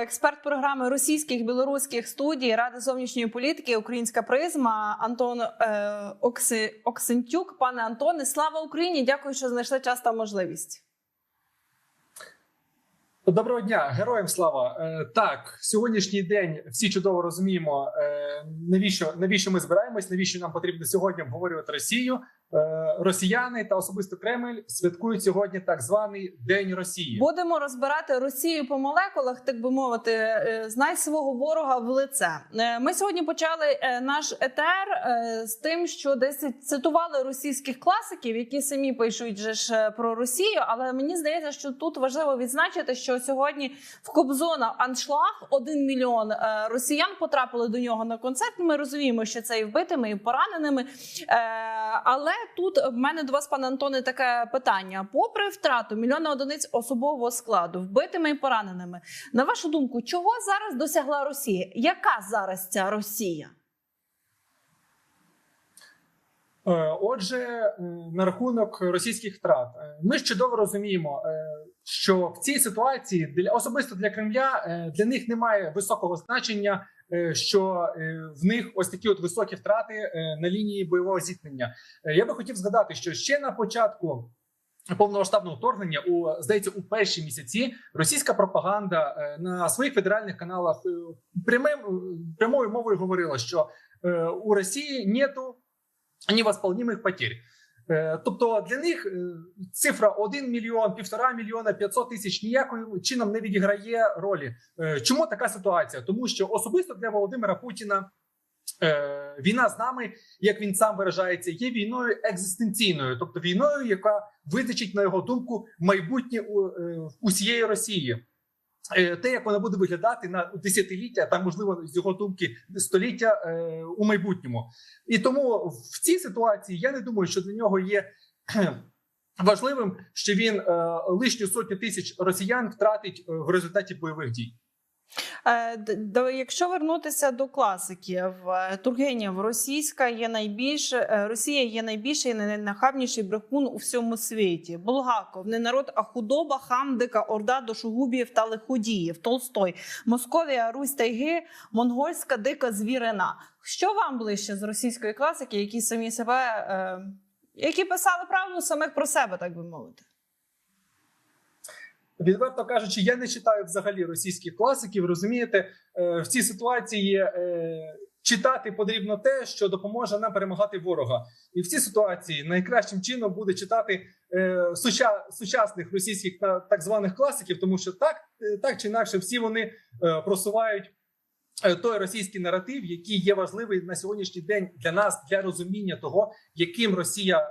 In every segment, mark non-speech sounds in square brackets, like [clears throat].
Експерт програми російських білоруських студій Ради зовнішньої політики Українська призма Антон е, Окси, Оксентюк. Пане Антоне, слава Україні! Дякую, що знайшли час та можливість. Доброго дня, героям слава. Е, так, сьогоднішній день всі чудово розуміємо, е, навіщо навіщо ми збираємось, навіщо нам потрібно сьогодні обговорювати Росію. Е, росіяни та особисто Кремль святкують сьогодні так званий День Росії. Будемо розбирати Росію по молекулах, так би мовити, знай свого ворога в лице. Ми сьогодні почали наш етер з тим, що десь цитували російських класиків, які самі пишуть же ж про Росію. Але мені здається, що тут важливо відзначити, що сьогодні в Кобзона аншлаг один мільйон е, росіян потрапили до нього на концерт. Ми розуміємо, що це і вбитими, і пораненими. Е, Але тут в мене до вас, пане Антоне, таке питання: попри втрату мільйона одиниць особового складу, вбитими і пораненими, на вашу думку, чого зараз досягла Росія? Яка зараз ця Росія? Е, Отже, е, на рахунок російських втрат, Е, ми ж чудово розуміємо, е, що в цій ситуації для особисто для Кремля е, для них немає високого значення, е, що е, в них ось такі от високі втрати е, на лінії бойового зіткнення. Е, Я би хотів згадати, що ще на початку. Повномасштабного вторгнення у здається у перші місяці російська пропаганда е, на своїх федеральних каналах е, прямим прямою мовою говорила, що е, у Росії нету невосполнимих потерь. Е, Тобто для них е, цифра 1 мільйон, півтора мільйона, 500 тисяч ніяким чином не відіграє ролі. Е, Чому така ситуація? Тому що особисто для Володимира Путіна е, війна з нами, як він сам виражається, є війною екзистенційною, тобто війною, яка визначить, на його думку, майбутнє усієї Росії. Е, Те, як вона буде виглядати на десятиліття, та можливо з його думки століття е, у майбутньому, і тому в цій ситуації я не думаю, що для нього є важливим, що він е, лишню сотню тисяч росіян втратить е, в результаті бойових дій. Е, Якщо вернутися до класиків, е, Тургенєв, російська є найбільше е, Росія є найбільший і найнахабніший брехун у всьому світі. Булгаков, не народ, а худоба, хам, дика орда, дошугубіїв та лиходіїв. Толстой, Московія, Русь тайги, монгольська дика звірина. Що вам ближче з російської класики, які самі себе які писали правду самих про себе, так би мовити? Відверто кажучи, я не читаю взагалі російських класиків. Розумієте, Е, в цій ситуації е, читати потрібно те, що допоможе нам перемагати ворога, і в цій ситуації найкращим чином буде читати е, сучасних російських так званих класиків, тому що так, так чи інакше, всі вони просувають. Той російський наратив, який є важливий на сьогоднішній день для нас, для розуміння того, яким Росія,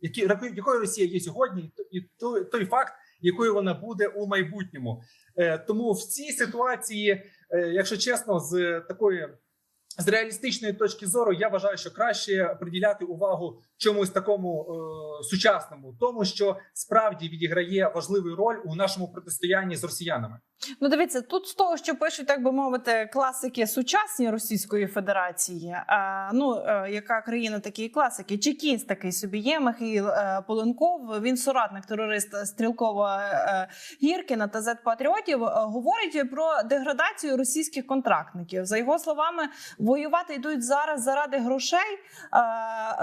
які якою Росія є сьогодні, і той, той факт, якою вона буде у майбутньому. Е, Тому в цій ситуації, е, якщо чесно, з такої з реалістичної точки зору, я вважаю, що краще приділяти увагу чомусь такому е, сучасному, тому що справді відіграє важливу роль у нашому протистоянні з росіянами. Ну, дивіться, тут з того, що пишуть, так би мовити, класики сучасні Російської Федерації. А, ну, е, яка країна такі класики? Чекінс такий собі є. Михаїл е, Поленков. Він соратник терориста Стрілкова е, Гіркіна та зет патріотів. е, говорить про деградацію російських контрактників. За його словами, воювати йдуть зараз заради грошей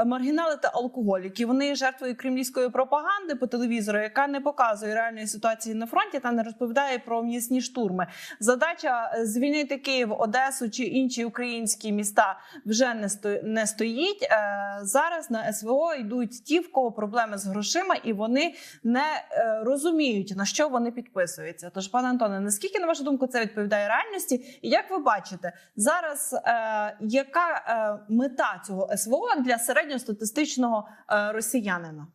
маргінали та алкоголіки. Вони є жертвою кремлівської пропаганди по телевізору, яка не показує реальної ситуації на фронті та не розповідає про м'ясні штурми. Задача е, звільнити Київ, Одесу чи інші українські міста вже не сто не стоїть. Е, Зараз на СВО йдуть ті, в кого проблеми з грошима, і вони не е, розуміють на що вони підписуються. Тож, пане Антоне, наскільки на вашу думку це відповідає реальності? І як ви бачите зараз, яка е, мета цього СВО для середньостатистичного е, росіянина?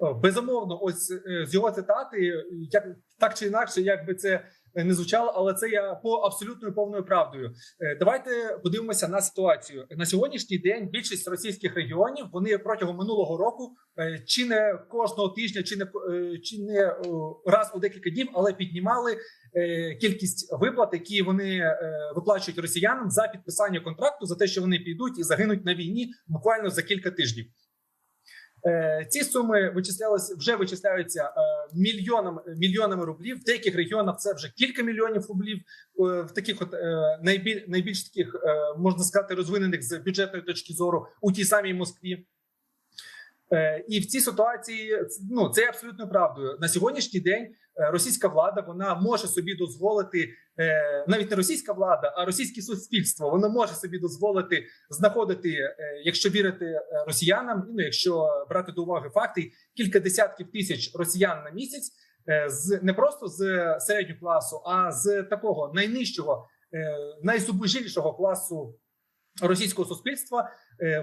Безумовно, ось е, з його цитати, як так чи інакше, якби це не звучало, але це я по абсолютною повною правдою. Е, Давайте подивимося на ситуацію на сьогоднішній день. Більшість російських регіонів вони протягом минулого року е, чи не кожного тижня, чи не е, чи не раз у декілька днів, але піднімали е, кількість виплат, які вони е, виплачують росіянам за підписання контракту, за те, що вони підуть і загинуть на війні буквально за кілька тижнів. Е, Ці суми вичислялися вже вичисляються е, мільйонами мільйонами рублів. В деяких регіонах це вже кілька мільйонів рублів. Е, В таких от найбіль, найбільш таких можна сказати розвинених з бюджетної точки зору у тій самій Москві. І в цій ситуації ну це абсолютно правдою. На сьогоднішній день російська влада вона може собі дозволити е, навіть не російська влада, а російське суспільство. Воно може собі дозволити знаходити, е, якщо вірити е, росіянам, ну якщо брати до уваги факти, кілька десятків тисяч росіян на місяць з не просто з середнього класу, а з такого найнижчого, е, класу російського суспільства.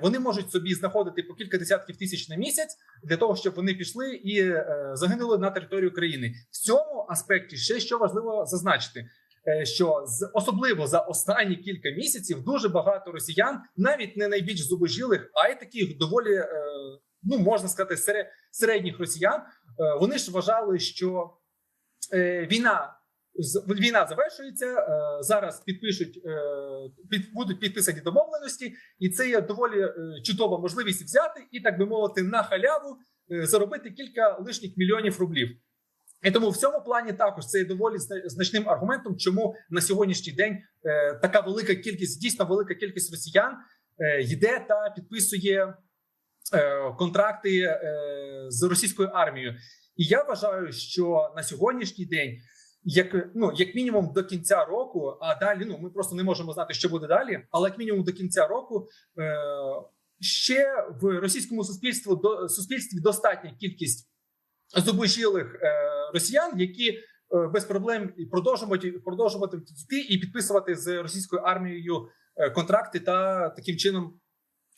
Вони можуть собі знаходити по кілька десятків тисяч на місяць для того, щоб вони пішли і загинули на територію країни. В цьому аспекті ще що важливо зазначити. Е, Що з особливо за останні кілька місяців дуже багато росіян, навіть не найбільш зубожілих, а й таких доволі е, ну можна сказати, сере- середніх росіян. е, Вони ж вважали, що війна війна завершується. Зараз підпишуть під будуть підписані домовленості, і це є доволі чудова можливість взяти і так би мовити на халяву заробити кілька лишніх мільйонів рублів. І тому в цьому плані також це є доволі зна- значним аргументом, чому на сьогоднішній день е, така велика кількість, дійсно велика кількість росіян е, йде та підписує е, контракти е, з російською армією. І я вважаю, що на сьогоднішній день, як ну як мінімум до кінця року, а далі ну ми просто не можемо знати, що буде далі. Але як мінімум до кінця року е, ще в російському суспільстві до суспільстві достатня кількість зубожілих е, росіян, які е, без проблем і продовжуватимуть продовжуватимуть йти і підписувати з російською армією е, контракти та таким чином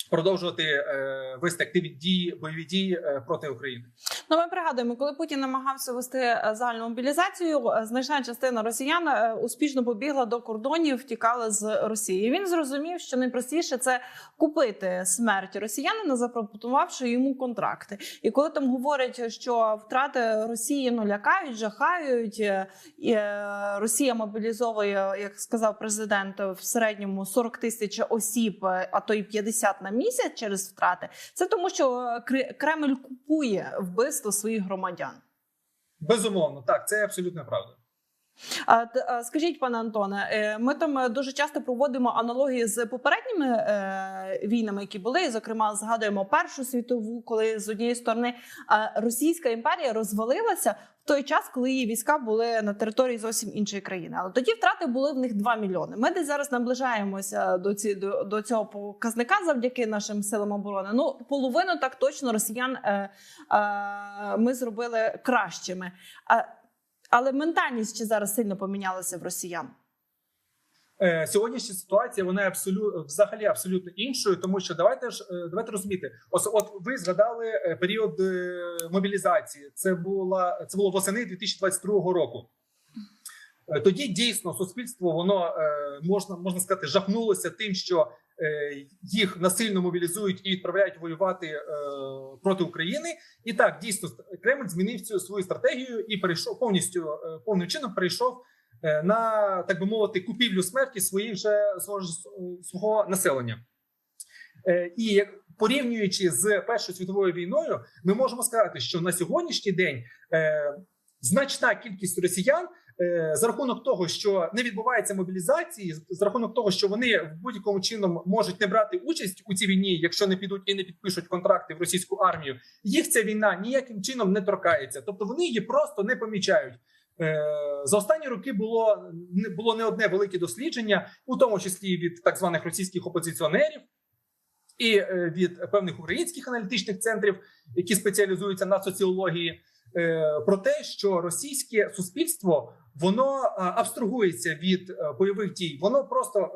продовжувати е, вести активні дії бойові дії е, проти України. Ну, ми пригадуємо, коли Путін намагався вести е, загальну мобілізацію, е, значна частина росіян е, успішно побігла до кордонів, втікали з Росії. Він зрозумів, що найпростіше це купити смерть росіянина, запропонувавши йому контракти. І коли там говорять, що втрати Росії ну лякають, жахають, і Росія мобілізовує, як сказав президент, в середньому 40 тисяч осіб, а то й 50 на місяць через втрати. Це тому, що Кре- Кремль купує вбивство своїх громадян. Безумовно, так це абсолютно правда. Скажіть, пане Антоне, е, ми там е, дуже часто проводимо аналогії з попередніми е, війнами, які були. Зокрема, згадуємо Першу світову, коли з однієї сторони е, Російська імперія розвалилася той час, коли її війська були на території зовсім іншої країни. Але тоді втрати були в них 2 мільйони. Ми десь зараз наближаємося до ці до, до цього показника завдяки нашим силам оборони. Ну, половину так точно росіян е, е, ми зробили кращими. А але ментальність ще зараз сильно помінялася в росіян. Е, Сьогоднішня ситуація вона абсолютно взагалі абсолютно іншою, тому що давайте ж е, давайте розуміти. Ось от ви згадали е, період мобілізації. Це була це було восени 2022 року. Тоді дійсно суспільство воно можна можна сказати жахнулося тим, що їх насильно мобілізують і відправляють воювати проти України. І так дійсно Кремль змінив цю свою стратегію і перейшов повністю повним чином перейшов на так би мовити купівлю смерті своїх же свого, населення. Е, І порівнюючи з Першою світовою війною, ми можемо сказати, що на сьогоднішній день е, значна кількість росіян е, за рахунок того, що не відбувається мобілізації, за рахунок того, що вони в будь-якому чином можуть не брати участь у цій війні, якщо не підуть і не підпишуть контракти в російську армію, їх ця війна ніяким чином не торкається, тобто вони її просто не помічають. Е, За останні роки було не було не одне велике дослідження, у тому числі від так званих російських опозиціонерів і е, від певних українських аналітичних центрів, які спеціалізуються на соціології, е, про те, що російське суспільство воно абстрагується від бойових дій, воно просто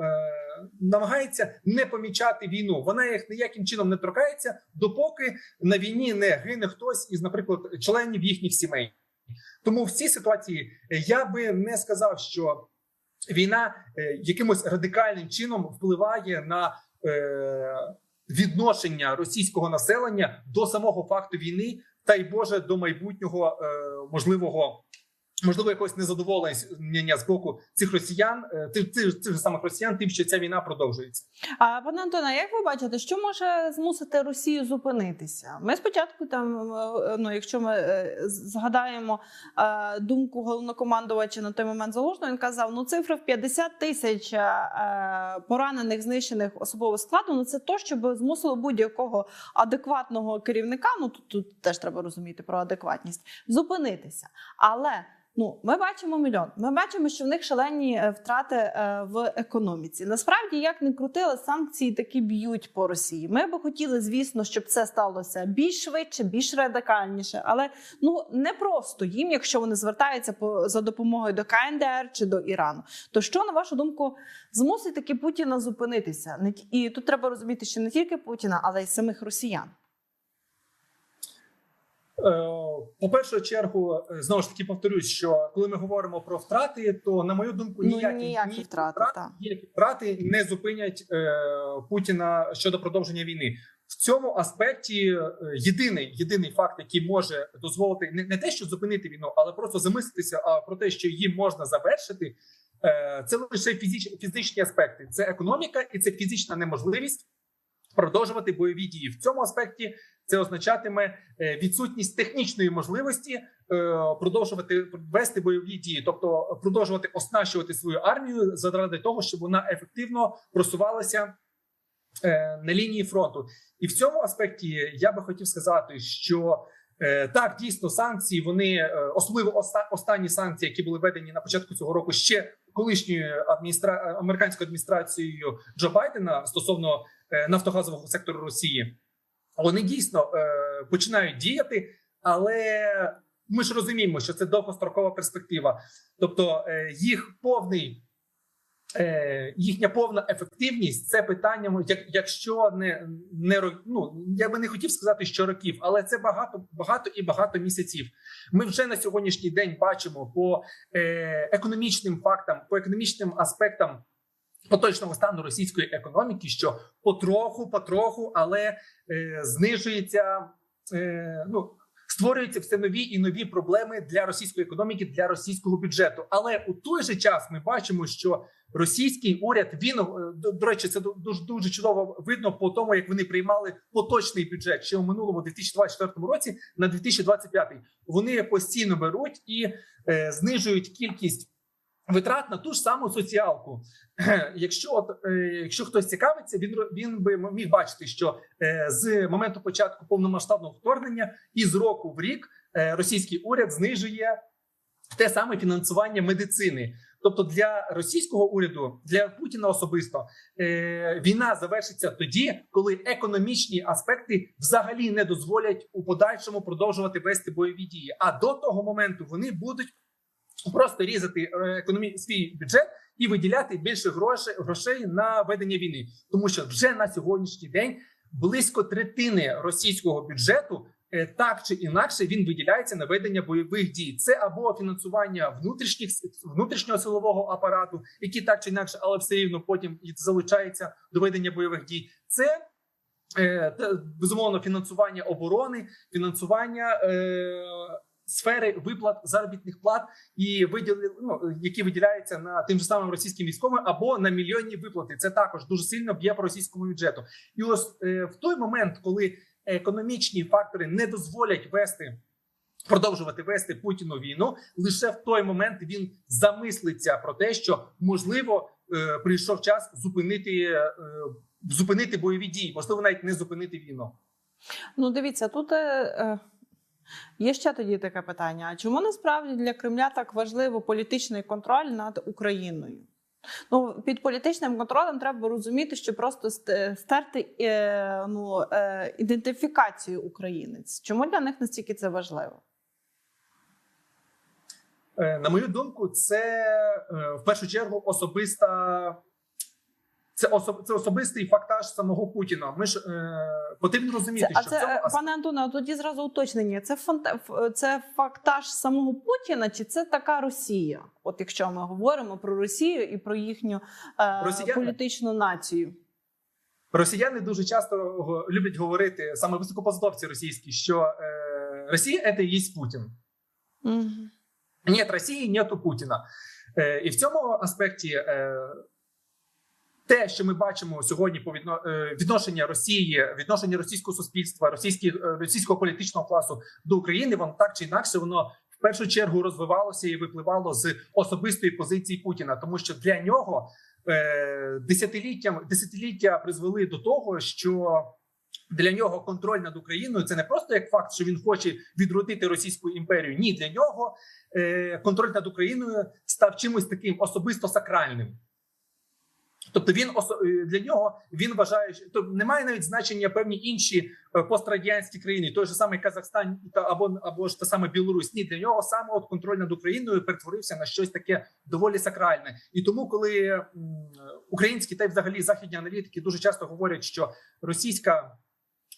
намагається не помічати війну. Вона їх ніяким чином не торкається, допоки на війні не гине хтось із, наприклад, членів їхніх сімей. Тому в цій ситуації е, я би не сказав, що війна е, якимось радикальним чином впливає на е, відношення російського населення до самого факту війни, та й Боже до майбутнього можливого можливо якогось незадоволення з боку цих росіян, е, тих, цих же самих росіян, тим, що ця війна продовжується. А пане Антоне, як ви бачите, що може змусити Росію зупинитися? Ми спочатку там, е, ну якщо ми е, згадаємо думку головнокомандувача на той момент залужного, він казав: ну цифра в 50 тисяч поранених, знищених особового складу. Ну це то, щоб змусило будь-якого адекватного керівника. Ну тут, тут теж треба розуміти про адекватність, зупинитися. Але Ну, ми бачимо мільйон. Ми бачимо, що в них шалені е, втрати е, в економіці. Насправді, як не крутили, санкції таки б'ють по Росії. Ми би хотіли, звісно, щоб це сталося більш швидше, більш радикальніше, але ну не просто їм, якщо вони звертаються по за допомогою до КНДР чи до Ірану. То що на вашу думку змусить таки Путіна зупинитися? І тут треба розуміти, що не тільки Путіна, але й самих росіян. Е, По першу чергу, е, знову ж таки повторюсь, що коли ми говоримо про втрати, то на мою думку, Ну, ніякі, ніякі ні втрати, так. ніякі втрати не зупинять е, Путіна щодо продовження війни. В цьому аспекті е, єдиний єдиний факт, який може дозволити не, не те, що зупинити війну, але просто замислитися а про те, що її можна завершити. е, Це лише фізич, фізичні аспекти. Це економіка і це фізична неможливість продовжувати бойові дії. В цьому аспекті це означатиме е, відсутність технічної можливості е, продовжувати вести бойові дії, тобто продовжувати оснащувати свою армію заради того, щоб вона ефективно просувалася е, на лінії фронту. І в цьому аспекті я би хотів сказати, що так дійсно санкції вони особливо оста- останні санкції, які були введені на початку цього року, ще колишньою адміністра... американською адміністрацією Джо Байдена стосовно нафтогазового сектору Росії. Вони дійсно е, починають діяти, але ми ж розуміємо, що це довгострокова перспектива, тобто е, їх повний. Е, їхня повна ефективність це питання, ну, як, якщо не, не ну я би не хотів сказати, що років, але це багато, багато і багато місяців. Ми вже на сьогоднішній день бачимо по е, економічним фактам, по економічним аспектам поточного стану російської економіки, що потроху, потроху, але е, знижується е, ну. Створюються все нові і нові проблеми для російської економіки, для російського бюджету. Але у той же час ми бачимо, що російський уряд він е, до, речі, це дуже дуже чудово видно по тому, як вони приймали поточний бюджет ще у минулому 2024 році на 2025. Вони постійно беруть і е, знижують кількість витрат на ту ж саму соціалку. [clears throat] Якщо от е, якщо хтось цікавиться, він він би міг бачити, що е, з моменту початку повномасштабного вторгнення і з року в рік е, російський уряд знижує те саме фінансування медицини. Тобто для російського уряду, для Путіна особисто війна завершиться тоді, коли економічні аспекти взагалі не дозволять у подальшому продовжувати вести бойові дії. А до того моменту вони будуть просто різати е, економі... свій бюджет і виділяти більше грошей грошей на ведення війни, тому що вже на сьогоднішній день близько третини російського бюджету. е, Так чи інакше він виділяється на ведення бойових дій. Це або фінансування внутрішніх внутрішнього силового апарату, який так чи інакше, але все рівно потім залучається до ведення бойових дій. Це е, безумовно фінансування оборони, фінансування сфери виплат заробітних плат і виділи, ну, які виділяються на тим же самим російським військовим або на мільйонні виплати. Це також дуже сильно б'є по російському бюджету. І ось е, в той момент, коли економічні фактори не дозволять вести. Продовжувати вести Путіну війну лише в той момент він замислиться про те, що можливо е, прийшов час зупинити е, зупинити бойові дії, можливо, навіть не зупинити війну. Ну, дивіться, тут е, є ще тоді таке питання: чому насправді для Кремля так важливо політичний контроль над Україною? Ну, під політичним контролем треба розуміти, що просто стерти е, ну, е, ідентифікацію українець. Чому для них настільки це важливо? Е, На мою думку, це в першу чергу особиста. Це особ, це особистий фактаж самого Путіна. Ми ж е, потрібно розуміти, Це, що це, в цьому е, пане Антоне, тоді зразу уточнення. Це фанта, це фактаж самого Путіна, чи це така Росія? От якщо ми говоримо про Росію і про їхню е, Росіяни. політичну націю. росіяни дуже часто люблять говорити саме високопосадовці російські, що е, Росія це і є Путін. Мгм. Нет Росії, нету Путіна. Е, і в цьому аспекті е, те, що ми бачимо сьогодні по е, відношення Росії, відношення російського суспільства, російських, е, російського політичного класу до України, воно так чи інакше воно в першу чергу розвивалося і випливало з особистої позиції Путіна, тому що для нього е, десятиліттям десятиліття призвели до того, що для нього контроль над Україною це не просто як факт, що він хоче відродити Російську імперію. Ні, для нього контроль над Україною став чимось таким особисто сакральним. Тобто він е, для нього він вважає, що тобто немає навіть значення певні інші е, пострадянські країни, той же самий Казахстан та або або ж та саме Білорусь. Ні, для нього саме от контроль над Україною перетворився на щось таке доволі сакральне. І тому, коли українські та й взагалі західні аналітики дуже часто говорять, що російська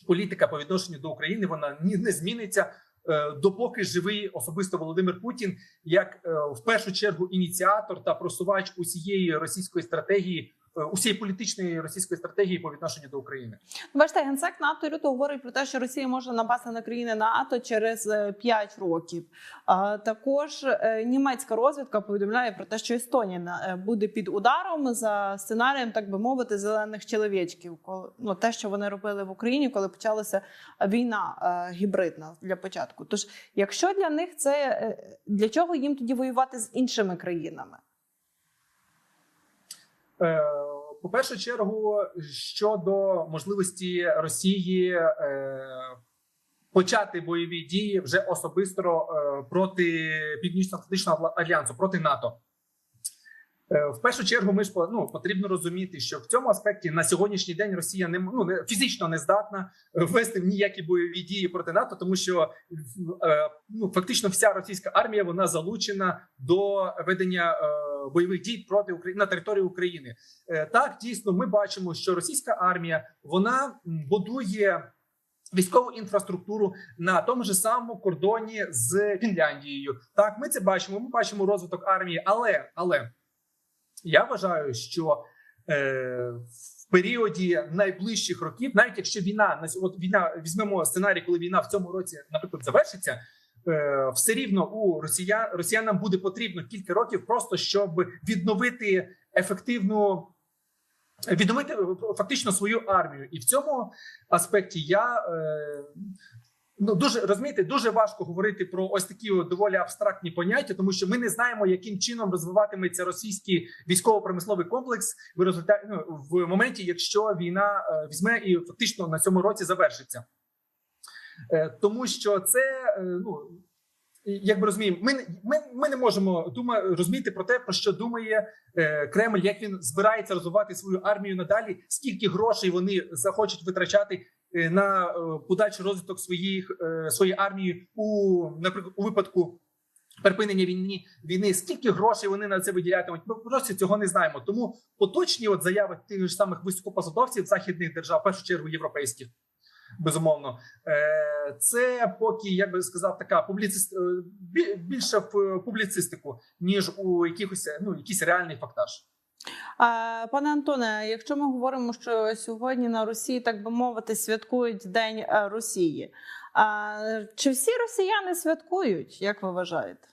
політика по відношенню до України вона ні не зміниться. е, Допоки живий особисто Володимир Путін, як в першу чергу ініціатор та просувач усієї російської стратегії, усієї політичної російської стратегії по відношенню до України, Бачите, генсек НАТО люто говорить про те, що Росія може напасти на країни НАТО через 5 років. А також е, німецька розвідка повідомляє про те, що Естонія е, буде під ударом за сценарієм, так би мовити, зелених чоловічків. Ну те, що вони робили в Україні, коли почалася війна е, гібридна для початку. Тож, якщо для них це е, для чого їм тоді воювати з іншими країнами? Е, по першу чергу, щодо можливості Росії е, почати бойові дії вже особисто е, проти Північно-Атлантичного альянсу, проти НАТО. В першу чергу, ми ж ну, потрібно розуміти, що в цьому аспекті на сьогоднішній день Росія не ну, не фізично не здатна ввести ніякі бойові дії проти НАТО, тому що ну фактично вся російська армія вона залучена до ведення бойових дій проти України на території України. Е, Так, дійсно, ми бачимо, що російська армія вона будує. Військову інфраструктуру на тому ж самому кордоні з Фінляндією. Так, ми це бачимо. Ми бачимо розвиток армії, але але я вважаю, що е, в періоді найближчих років, навіть якщо війна на от війна візьмемо сценарій, коли війна в цьому році, наприклад, завершиться. Е, Все рівно у росіян росіянам буде потрібно кілька років, просто щоб відновити ефективну відновити е, фактично свою армію, і в цьому аспекті я е, ну дуже розумієте, дуже важко говорити про ось такі доволі абстрактні поняття, тому що ми не знаємо, яким чином розвиватиметься російський військово-промисловий комплекс в результаті ну, в моменті, якщо війна візьме і фактично на цьому році завершиться. Е, тому що це е, ну. Як би розуміємо, ми, ми, ми не можемо дума, розуміти про те, про що думає е, Кремль, як він збирається розвивати свою армію надалі, скільки грошей вони захочуть витрачати на подальший розвиток своїх своєї армії у наприклад у випадку припинення війни війни. Скільки грошей вони на це виділятимуть? Ми просто цього не знаємо. Тому поточні от заяви тих ж самих високопосадовців західних держав, в першу чергу європейських. Безумовно, Е, це поки як би сказав, така публіцист е, більше в публіцистику, ніж у якихось ну якийсь реальний фактаж. Пане Антоне, якщо ми говоримо, що сьогодні на Росії, так би мовити, святкують День е, Росії, а, чи всі росіяни святкують, як ви вважаєте?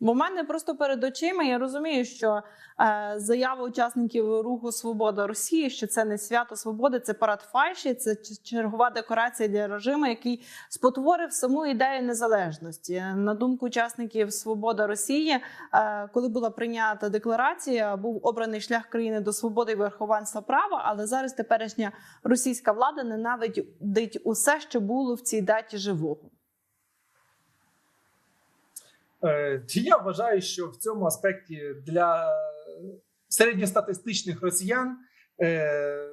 Бо в мене просто перед очима я розумію, що е, заява учасників руху Свобода Росії, що це не свято свободи, це парад фальші, це чергова декорація для режиму, який спотворив саму ідею незалежності. На думку учасників Свобода Росії, Е, коли була прийнята декларація, був обраний шлях країни до свободи і верховенства права. Але зараз теперішня російська влада ненавидить усе, що було в цій даті живого. Е, Я вважаю, що в цьому аспекті для середньостатистичних росіян е,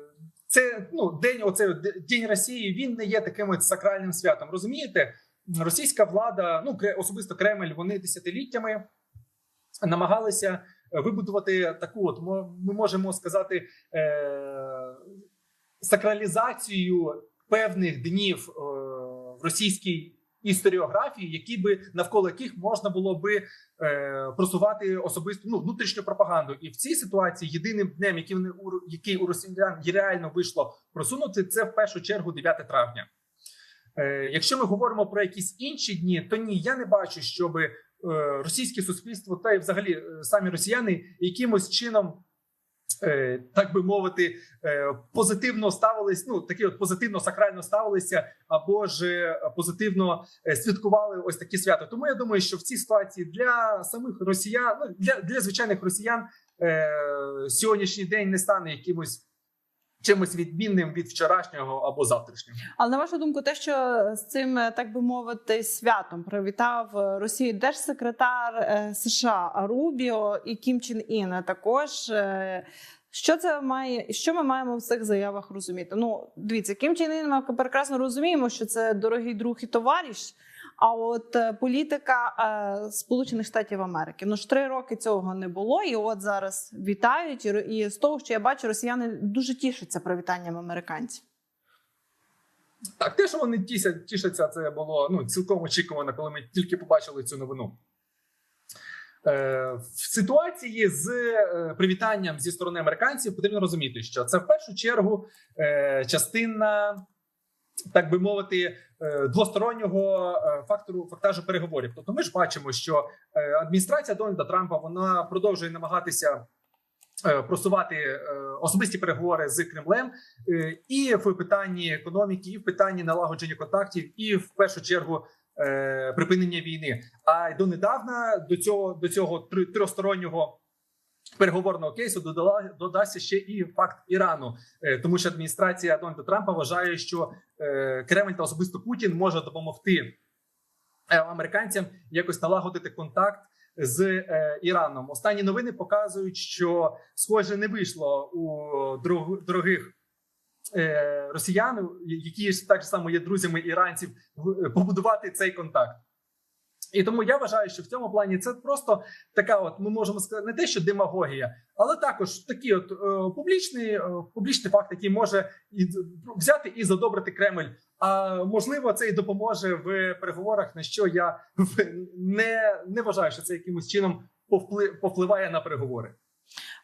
це ну день, оце день Росії. Він не є таким от сакральним святом. Розумієте, російська влада, ну особисто Кремль, вони десятиліттями намагалися вибудувати таку, от ми можемо сказати, е, сакралізацію певних днів в російській історіографії, які би навколо яких можна було би е, просувати особисту ну внутрішню пропаганду. І в цій ситуації єдиним днем, який вони який у росіян реально вийшло просунути, це в першу чергу 9 травня. Е, якщо ми говоримо про якісь інші дні, то ні, я не бачу, щоб російське суспільство та й взагалі е, самі росіяни якимось чином. Е, Так би мовити, е, позитивно ставились, ну такі от позитивно сакрально ставилися, або ж е, позитивно святкували ось такі свята. Тому я думаю, що в цій ситуації для самих росіян, ну для, для звичайних росіян, е, сьогоднішній день не стане якимось чимось відмінним від вчорашнього або завтрашнього. Але на вашу думку, те, що з цим, е, так би мовити, святом привітав е, Росію держсекретар е, США Рубіо і Кім Чен Ін також. Що це має, що ми маємо в цих заявах розуміти? Ну, дивіться, Кім Чен ми прекрасно розуміємо, що це дорогий друг і товариш. А от е, політика е, Сполучених Штатів Америки ну ж три роки цього не було, і от зараз вітають. І, з того, що я бачу, росіяни дуже тішаться привітанням американців. Так, те, що вони тісять, тішаться, це було ну цілком очікувано, коли ми тільки побачили цю новину. Е, в ситуації з привітанням зі сторони американців потрібно розуміти, що це в першу чергу частина, так би мовити, е, двостороннього е, фактору фактажу переговорів. Тобто, ми ж бачимо, що е, адміністрація Дональда Трампа вона продовжує намагатися просувати особисті переговори з Кремлем і в питанні економіки, і в питанні налагодження контактів, і в першу чергу припинення війни. А й донедавна до цього до цього три- трьохстороннього переговорного кейсу додала додасться ще і факт Ірану, Е, тому що адміністрація Дональда Трампа вважає, що е, Кремль та особисто Путін може допомогти е, американцям якось налагодити контакт з Іраном. Останні новини показують, що схоже не вийшло у дорог- дорогих росіян, які ж так само є друзями іранців, побудувати цей контакт. І тому я вважаю, що в цьому плані це просто така, от ми можемо сказати, не те, що демагогія, але також такі от е, публічний, е, публічний факт, який може і взяти і задобрити Кремль. А можливо, це і допоможе в переговорах, на що я не, не вважаю, що це якимось чином повпли- повпливає на переговори.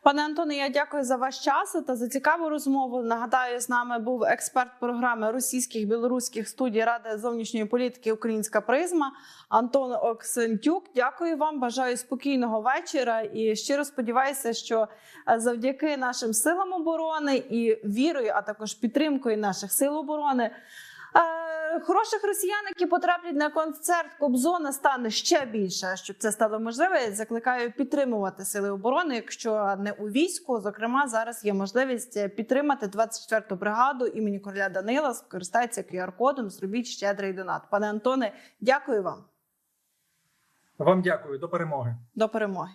Пане Антоне, я дякую за ваш час та за цікаву розмову. Нагадаю, з нами був експерт програми російських білоруських студій Ради зовнішньої політики Українська призма Антон Оксентюк. Дякую вам, бажаю спокійного вечора і щиро сподіваюся, що е, завдяки нашим силам оборони і вірою, а також підтримкою наших сил оборони. Хороших росіян, які потраплять на концерт Кобзона, стане ще більше. Щоб це стало можливе, закликаю підтримувати сили оборони. Якщо не у війську, зокрема, зараз є можливість підтримати 24-ту бригаду імені короля Данила. Скористайтеся QR-кодом, зробіть щедрий донат. Пане Антоне, дякую вам Вам дякую, до перемоги. до перемоги.